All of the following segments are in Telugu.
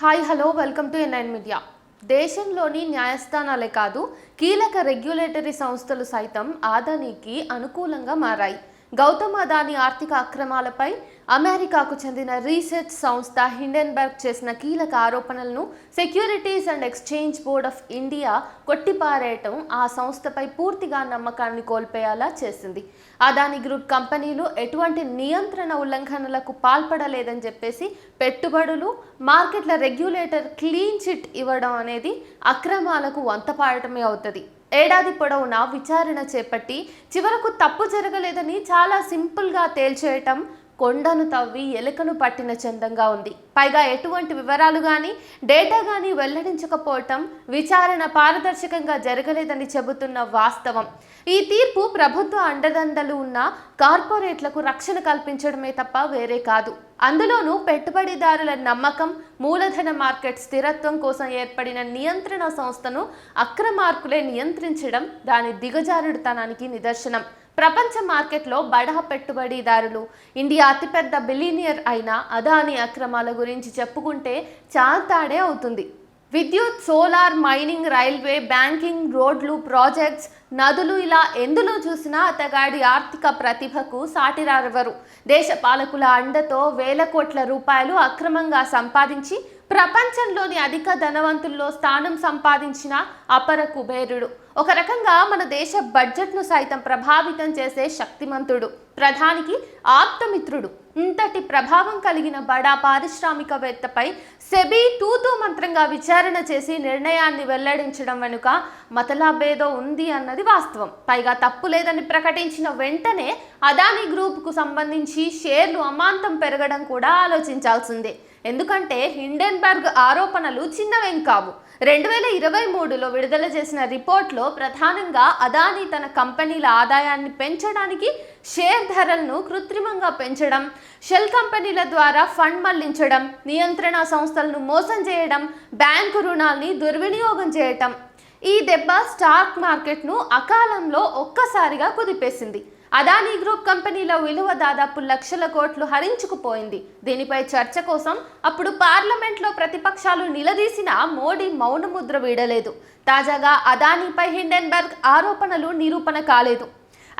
Hi hello welcome to NIN media దేశంలోని న్యాయస్థానాలే కాదు కీలక రెగ్యులేటరీ సంస్థలు సైతం ఆదానీకి అనుకూలంగా మారాయి. గౌతమ్ అదాని ఆర్థిక అక్రమాలపై అమెరికాకు చెందిన రీసెర్చ్ సంస్థ హిండెన్బర్గ్ చేసిన కీలక ఆరోపణలను securities and exchange board of India కొట్టిపారేయటం ఆ సంస్థపై పూర్తిగా నమ్మకాన్ని కోల్పోయేలా చేసింది. అదాని గ్రూప్ కంపెనీలు ఎటువంటి నియంత్రణ ఉల్లంఘనలకు పాల్పడలేదని చెప్పేసి పెట్టుబడులు మార్కెట్ల రెగ్యులేటర్ క్లీన్ చిట్ ఇవ్వడం అనేది అక్రమాలకు వంతపాడటమే అవుతుంది. ఏడాది పొడవునా విచారణ చేపట్టి చివరకు తప్పు జరగలేదని చాలా సింపుల్గా తేల్చేయటం కొండను తవ్వి ఎలుకను పట్టిన చందంగా ఉంది. పైగా ఎటువంటి వివరాలు కానీ డేటా కానీ వెల్లడించకపోవటం విచారణ పారదర్శకంగా జరగలేదని చెబుతున్న వాస్తవం. ఈ తీర్పు ప్రభుత్వ అండదండలు ఉన్న కార్పొరేట్లకు రక్షణ కల్పించడమే తప్ప వేరే కాదు. అందులోనూ పెట్టుబడిదారుల నమ్మకం మూలధన మార్కెట్ స్థిరత్వం కోసం ఏర్పడిన నియంత్రణ సంస్థను అక్రమార్కులే నియంత్రించడం దాని దిగజారుడుతనానికి నిదర్శనం. ప్రపంచ మార్కెట్లో బడా పెట్టుబడిదారులు. ఇండియా అతిపెద్ద బిలీనియర్ అయిన అదాని అక్రమాల గురించి చెప్పుకుంటే చాతాడే అవుతుంది. విద్యుత్ సోలార్ మైనింగ్ రైల్వే బ్యాంకింగ్ రోడ్లు ప్రాజెక్ట్స్ నదులు ఇలా ఎందులో చూసినా అతగాడి ఆర్థిక ప్రతిభకు సాటిరారెవరు దేశ పాలకుల అండతో వేల కోట్ల రూపాయలు అక్రమంగా సంపాదించి ప్రపంచంలోని అధిక ధనవంతుల్లో స్థానం సంపాదించిన అపర కుబేరుడు. ఒక రకంగా మన దేశ బడ్జెట్ను సైతం ప్రభావితం చేసే శక్తిమంతుడు. ప్రధానికి ఆప్తమిత్రుడు. ఇంతటి ప్రభావం కలిగిన బడా పారిశ్రామికవేత్తపై సెబీ తూతూ మంత్రంగా విచారణ చేసి నిర్ణయాన్ని వెల్లడించడం వెనుక మతలాభేదో ఉంది అన్నది వాస్తవం. పైగా తప్పు లేదని ప్రకటించిన వెంటనే అదానీ గ్రూప్కు సంబంధించి షేర్లు అమాంతం పెరగడం కూడా ఆలోచించాల్సిందే. ఎందుకంటే హిండెన్బర్గ్ ఆరోపణలు చిన్నవేం కావు. రెండు వేల ఇరవై మూడులో విడుదల చేసిన రిపోర్ట్లో ప్రధానంగా అదానీ తన కంపెనీల ఆదాయాన్ని పెంచడానికి షేర్ ధరలను కృత్రిమంగా పెంచడం షెల్ కంపెనీల ద్వారా ఫండ్ మళ్ళించడం నియంత్రణ సంస్థలను మోసం చేయడం బ్యాంకు రుణాల్ని దుర్వినియోగం చేయటం. ఈ దెబ్బ స్టాక్ మార్కెట్ను అకాలంలో ఒక్కసారిగా కుదిపేసింది. అదానీ గ్రూప్ కంపెనీల విలువ దాదాపు లక్షల కోట్లు హరించుకుపోయింది. దీనిపై చర్చ కోసం అప్పుడు పార్లమెంట్లో ప్రతిపక్షాలు నిలదీసిన మోడీ మౌనముద్ర వీడలేదు. తాజాగా అదానీపై హిండెన్బర్గ్ ఆరోపణలు నిరూపణ కాలేదు.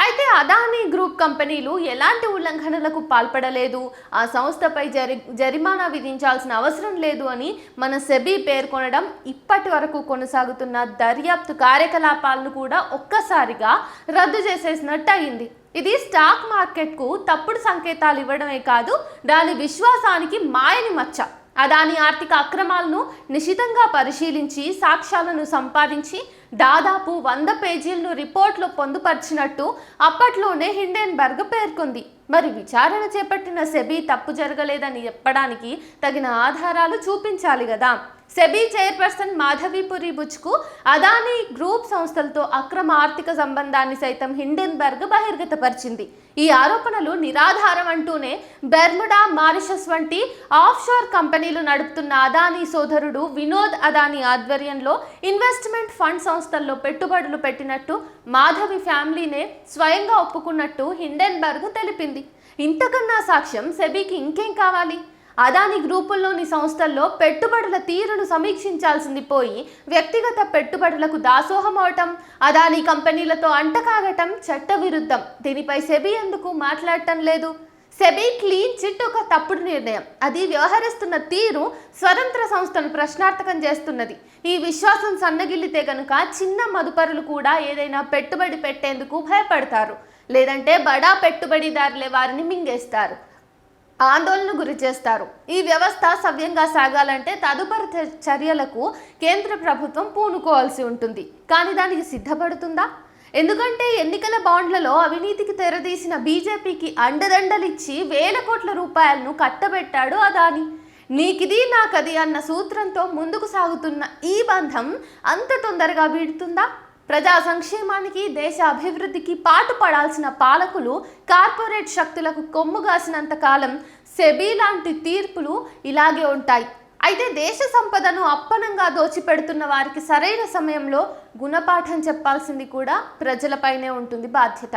అయితే అదానీ గ్రూప్ కంపెనీలు ఎలాంటి ఉల్లంఘనలకు పాల్పడలేదు? ఆ సంస్థపై జరి జరిమానా విధించాల్సిన అవసరం లేదు అని మన సెబీ పేర్కొనడం ఇప్పటి వరకు కొనసాగుతున్న దర్యాప్తు కార్యకలాపాలను కూడా ఒక్కసారిగా రద్దు చేసేసినట్టు అయింది. ఇది స్టాక్ మార్కెట్కు తప్పుడు సంకేతాలు ఇవ్వడమే కాదు దాని విశ్వాసానికి మాయని మచ్చ. అదాని ఆర్థిక అక్రమాలను నిశితంగా పరిశీలించి సాక్ష్యాలను సంపాదించి దాదాపు వంద పేజీలను రిపోర్ట్లో పొందుపరిచినట్టు అప్పట్లోనే హిండెన్బర్గ్ పేర్కొంది. మరి విచారణ చేపట్టిన సెబీ తప్పు జరగలేదని చెప్పడానికి తగిన ఆధారాలు చూపించాలి కదా. సెబీ చైర్పర్సన్ మాధవీపురి బుచ్కు అదానీ గ్రూప్ సంస్థలతో అక్రమ ఆర్థిక సంబంధాన్ని సైతం హిండెన్బర్గ్ బహిర్గతపరిచింది. ఈ ఆరోపణలు నిరాధారం అంటూనే బెర్ముడా మారిషస్ వంటి ఆఫ్షోర్ కంపెనీలు నడుపుతున్న అదానీ సోదరుడు వినోద్ అదానీ ఆధ్వర్యంలో ఇన్వెస్ట్మెంట్ ఫండ్ సంస్థల్లో పెట్టుబడులు పెట్టినట్టు మాధవి ఫ్యామిలీనే స్వయంగా ఒప్పుకున్నట్టు హిండెన్బర్గ్ తెలిపింది. ఇంతకన్నా సాక్ష్యం సెబీకి ఇంకేం కావాలి? అదాని గ్రూపుల్లోని సంస్థల్లో పెట్టుబడుల తీరును సమీక్షించాల్సింది పోయి వ్యక్తిగత పెట్టుబడులకు దాసోహం అవటం అదాని కంపెనీలతో అంటకాగటం చట్టవిరుద్ధం. దీనిపై సెబీ ఎందుకు మాట్లాడటం లేదు? సెబీ క్లీన్ చిట్ ఒక తప్పుడు నిర్ణయం. అది వ్యవహరిస్తున్న తీరు స్వతంత్ర సంస్థను ప్రశ్నార్థకం చేస్తున్నది. ఈ విశ్వాసం సన్నగిల్లితే గనుక చిన్న మదుపరులు కూడా ఏదైనా పెట్టుబడి పెట్టేందుకు భయపడతారు. లేదంటే బడా పెట్టుబడిదారులే వారిని మింగేస్తారు. ఆందోళన గురి చేస్తారు. ఈ వ్యవస్థ సవ్యంగా సాగాలంటే తదుపరి చ- చర్యలకు కేంద్ర ప్రభుత్వం పూనుకోవాల్సి ఉంటుంది. కానీ దానికి సిద్ధపడుతుందా? ఎందుకంటే ఎన్నికల బాండ్లలో అవినీతికి తెరదీసిన బీజేపీకి అండదండలిచ్చి వేల కోట్ల రూపాయలను కట్టబెట్టాడు అదాని. నీకిది నాకది అన్న సూత్రంతో ముందుకు సాగుతున్న ఈ బంధం అంత తొందరగా వీడుతుందా? ప్రజా సంక్షేమానికి దేశ అభివృద్ధికి పాటుపడాల్సిన పాలకులు కార్పొరేట్ శక్తులకు కొమ్ముగాసినంత కాలం సెబీ లాంటి తీర్పులు ఇలాగే ఉంటాయి. అయితే దేశ సంపదను అప్పనంగా దోచిపెడుతున్న వారికి సరైన సమయంలో గుణపాఠం చెప్పాల్సింది కూడా ప్రజలపైనే ఉంటుంది బాధ్యత.